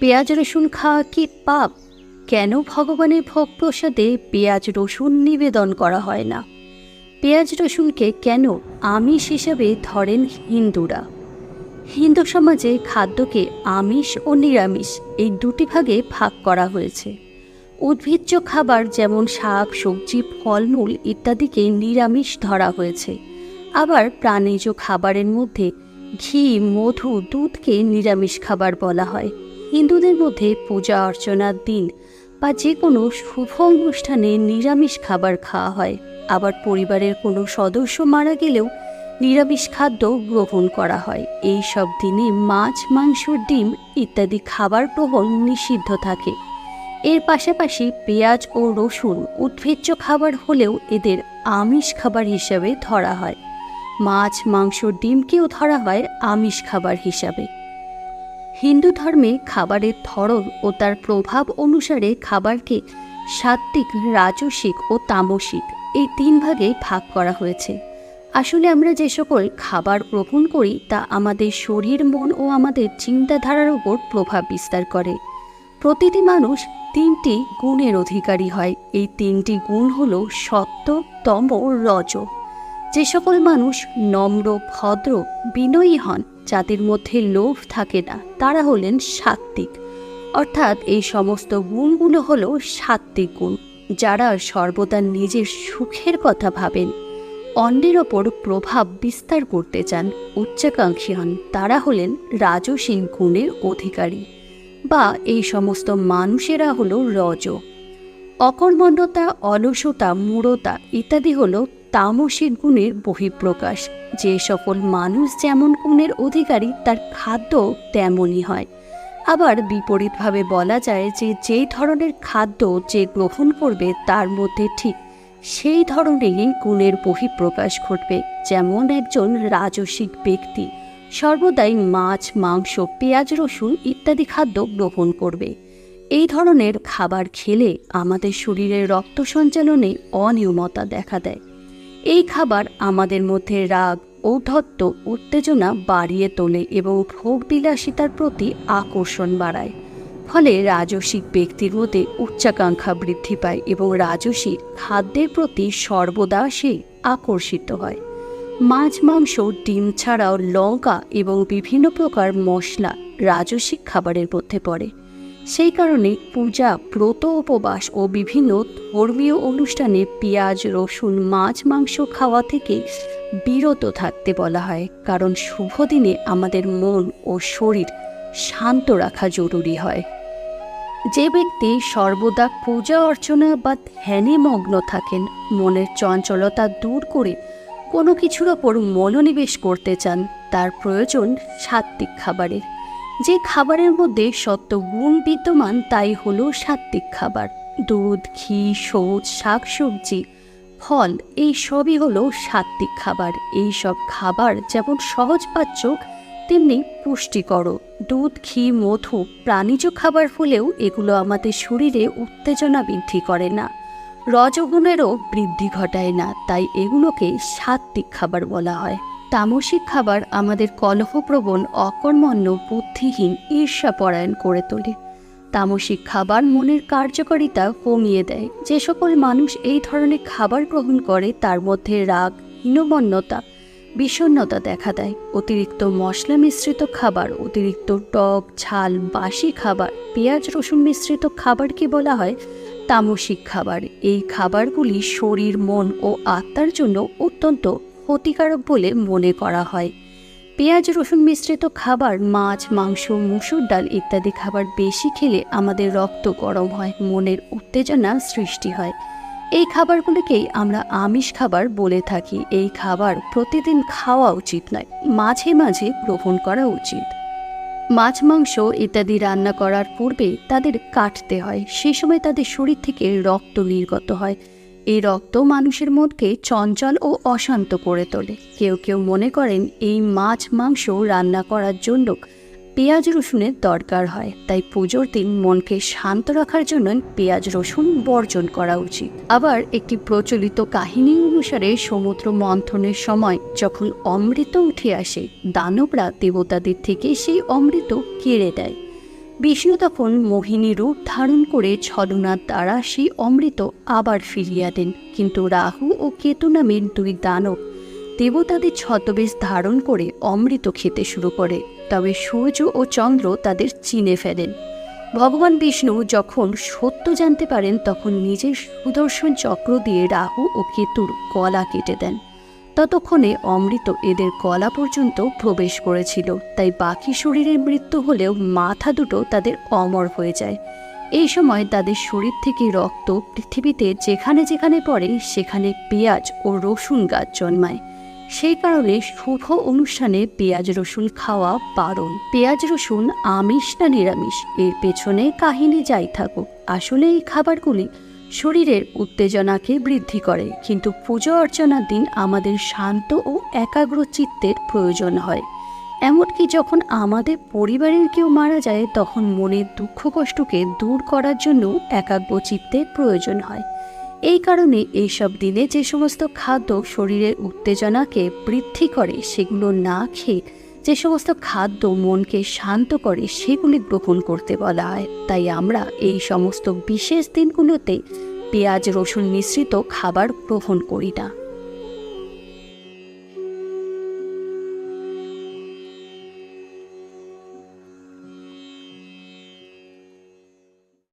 পেঁয়াজ রসুন খাওয়া কি পাপ? কেন ভগবানের ভোগ প্রসাদে পেঁয়াজ রসুন নিবেদন করা হয় না? পেঁয়াজ রসুনকে কেন আমিষ হিসাবে ধরেন হিন্দুরা? হিন্দু সমাজে খাদ্যকে আমিষ ও নিরামিষ এই দুটি ভাগে ভাগ করা হয়েছে। উদ্ভিজ্জ খাবার যেমন শাক, সবজি, ফলমূল ইত্যাদিকে নিরামিষ ধরা হয়েছে। আবার প্রাণীজ খাবারের মধ্যে ঘি, মধু, দুধকে নিরামিষ খাবার বলা হয়। হিন্দুদের মধ্যে পূজা অর্চনার দিন বা যে কোনো শুভ অনুষ্ঠানে নিরামিষ খাবার খাওয়া হয়। আবার পরিবারের কোনো সদস্য মারা গেলেও নিরামিষ খাদ্য গ্রহণ করা হয়। এই সব দিনে মাছ, মাংস, ডিম ইত্যাদি খাবার গ্রহণ নিষিদ্ধ থাকে। এর পাশাপাশি পেঁয়াজ ও রসুন উদ্ভিজ্জ খাবার হলেও এদের আমিষ খাবার হিসাবে ধরা হয়। মাছ, মাংস, ডিমকেও ধরা হয় আমিষ খাবার হিসাবে। হিন্দু ধর্মে খাবারের ধরন ও তার প্রভাব অনুসারে খাবারকে সাত্ত্বিক, রাজসিক ও তামসিক এই তিন ভাগে ভাগ করা হয়েছে। আসলে আমরা যে সকল খাবার গ্রহণ করি তা আমাদের শরীর, মন ও আমাদের চিন্তাধারার উপর প্রভাব বিস্তার করে। প্রতিটি মানুষ তিনটি গুণের অধিকারী হয়। এই তিনটি গুণ হল সত্য, তম রজ। যে সকল মানুষ নম্র, ভদ্র, বিনয়ী হন যাদের মধ্যে লোভ থাকে না। তারা হলেন সাত্ত্বিক। অর্থাৎ এই সমস্ত গুণগুলো হলো সাত্ত্বিক গুণ, যারা সর্বদা নিজের সুখের কথা ভাবেন। অন্যের ওপর প্রভাব বিস্তার করতে চান, উচ্চাকাঙ্ক্ষী হন। তারা হলেন রাজসিক গুণের অধিকারী বা এই সমস্ত মানুষেরা হলো রজ। অকর্মণ্যতা, অলসতা, মূঢ়তা ইত্যাদি হলো তামসিক গুণের বহিঃপ্রকাশ। যে সকল মানুষ যেমন গুণের অধিকারী, তার খাদ্য তেমনই হয়। আবার বিপরীতভাবে বলা যায় যে, যেই ধরনের খাদ্য যে গ্রহণ করবে, তার মধ্যে ঠিক সেই ধরনেরই গুণের বহিঃপ্রকাশ ঘটবে। যেমন একজন রাজসিক ব্যক্তি সর্বদাই মাছ, মাংস, পেঁয়াজ, রসুন ইত্যাদি খাদ্য গ্রহণ করবে। এই ধরনের খাবার খেলে আমাদের শরীরের রক্ত সঞ্চালনে অনিয়মতা দেখা দেয়। এই খাবার আমাদের মধ্যে রাগ, ঔদ্ধত্য, উত্তেজনা বাড়িয়ে তোলে এবং ভোগ বিলাসিতার প্রতি আকর্ষণ বাড়ায়। ফলে রাজসিক ব্যক্তির মধ্যে উচ্চাকাঙ্ক্ষা বৃদ্ধি পায় এবং রাজসিক খাদ্যের প্রতি সর্বদা সে আকর্ষিত হয়। মাছ, মাংস, ডিম ছাড়াও লঙ্কা এবং বিভিন্ন প্রকার মশলা রাজসিক খাবারের মধ্যে পড়ে। সেই কারণে পূজা ব্রত উপবাস ও বিভিন্ন ধর্মীয় অনুষ্ঠানে পেঁয়াজ, রসুন, মাছ, মাংস খাওয়া থেকে বিরত থাকতে বলা হয়। কারণ শুভ দিনে আমাদের মন ও শরীর শান্ত রাখা জরুরি হয়। যে ব্যক্তি সর্বদা পূজা অর্চনা বা ধ্যানে মগ্ন থাকেন, মনের চঞ্চলতা দূর করে কোনো কিছুর ওপর মনোনিবেশ করতে চান, তার প্রয়োজন সাত্ত্বিক খাবারের। যে খাবারের মধ্যে সত্য গুণ বিদ্যমান, তাই হলো সাত্ত্বিক খাবার। দুধ, ঘি সবুজ শাক সবজি ফল, এই সবই হলো সাত্ত্বিক খাবার। এই সব খাবার যেমন সহজপাচ্য তেমনি পুষ্টিকর দুধ, ঘি, মধু প্রাণীজ খাবার হলেও এগুলো আমাদের শরীরে উত্তেজনা বৃদ্ধি করে না। রজগুণেরও বৃদ্ধি ঘটায় না, তাই এগুলোকে সাত্ত্বিক খাবার বলা হয়। তামসিক খাবার আমাদের কলহপ্রবণ, অকর্মণ্য, বুদ্ধিহীন, ঈর্ষাপরায়ণ করে তোলে। তামসিক খাবার মনের কার্যকারিতা কমিয়ে দেয়। যে সকল মানুষ এই ধরনের খাবার গ্রহণ করে, তার মধ্যে রাগ, হীনমন্যতা বিষণ্নতা দেখা দেয়। অতিরিক্ত মশলা মিশ্রিত খাবার, অতিরিক্ত টক, ঝাল, বাসি খাবার, পেঁয়াজ, রসুন মিশ্রিত খাবারকে বলা হয়? তামসিক খাবার। এই খাবারগুলি শরীর, মন ও আত্মার জন্য অত্যন্ত ক্ষতিকারক বলে মনে করা হয়। পেঁয়াজ, রসুন মিশ্রিত খাবার, মাছ, মাংস, মুসুর ডাল ইত্যাদি খাবার বেশি খেলে আমাদের রক্ত গরম হয়, মনের উত্তেজনা সৃষ্টি হয়। এই খাবারগুলিকেই আমরা আমিষ খাবার বলে থাকি। এই খাবার প্রতিদিন খাওয়া উচিত নয়, মাঝে মাঝে গ্রহণ করা উচিত। মাছ, মাংস ইত্যাদি রান্না করার পূর্বে তাদের কাটতে হয়, সে সময় তাদের শরীর থেকে রক্ত নির্গত হয়। এই রক্ত মানুষের মধ্যে চঞ্চল ও অশান্ত করে তোলে। কেউ কেউ মনে করেন এই মাছ মাংস রান্না করার জন্য পেঁয়াজ রসুনের দরকার হয়। তাই পুজোর দিন মনকে শান্ত রাখার জন্য পেঁয়াজ রসুন বর্জন করা উচিত। আবার একটি প্রচলিত কাহিনী অনুসারে সমুদ্র মন্থনের সময় যখন অমৃত উঠে আসে, দানবরা দেবতাদের থেকে সেই অমৃত কেড়ে দেয় বিষ্ণু তখন মোহিনী রূপ ধারণ করে ছলনার দ্বারা সেই অমৃত আবার ফিরিয়ে দেন। কিন্তু রাহু ও কেতু নামের দুই দানব দেবতাদের ছদ্মবেশ ধারণ করে অমৃত খেতে শুরু করে। তবে সূর্য ও চন্দ্র তাদের চিনে ফেলেন। ভগবান বিষ্ণু যখন সত্য জানতে পারেন, তখন নিজের সুদর্শন চক্র দিয়ে রাহু ও কেতুর গলা কেটে দেন। ততক্ষণে অমৃত এদের গলা পর্যন্ত প্রবেশ করেছিল, তাই বাকি শরীরের মৃত্যু হলেও মাথা দুটো তাদের অমর হয়ে যায়। এই সময় তাদের শরীর থেকে রক্ত পৃথিবীতে যেখানে যেখানে পড়ে, সেখানে পেঁয়াজ ও রসুন গাছ জন্মায়। সেই কারণে শুভ অনুষ্ঠানে পেঁয়াজ রসুন খাওয়া বারণ। পেঁয়াজ রসুন আমিষ না নিরামিষ, এর পেছনে কাহিনী যাই থাকুক। আসলে এই খাবারগুলি শরীরের উত্তেজনাকে বৃদ্ধি করে। কিন্তু পুজো অর্চনার দিন আমাদের শান্ত ও একাগ্র চিত্তের প্রয়োজন হয়। এমনকি যখন আমাদের পরিবারের কেউ মারা যায়, তখন মনের দুঃখ কষ্টকে দূর করার জন্য একাগ্র চিত্তের প্রয়োজন হয়। এই কারণে এইসব দিনে যে সমস্ত খাদ্য শরীরের উত্তেজনাকে বৃদ্ধি করে, সেগুলো না খেয়ে যে সমস্ত খাদ্য মনকে শান্ত করে, সেগুলি গ্রহণ করতে বলা হয়। তাই আমরা এই সমস্ত বিশেষ দিনগুলোতে পেঁয়াজ, রসুন মিশ্রিত খাবার গ্রহণ করি না।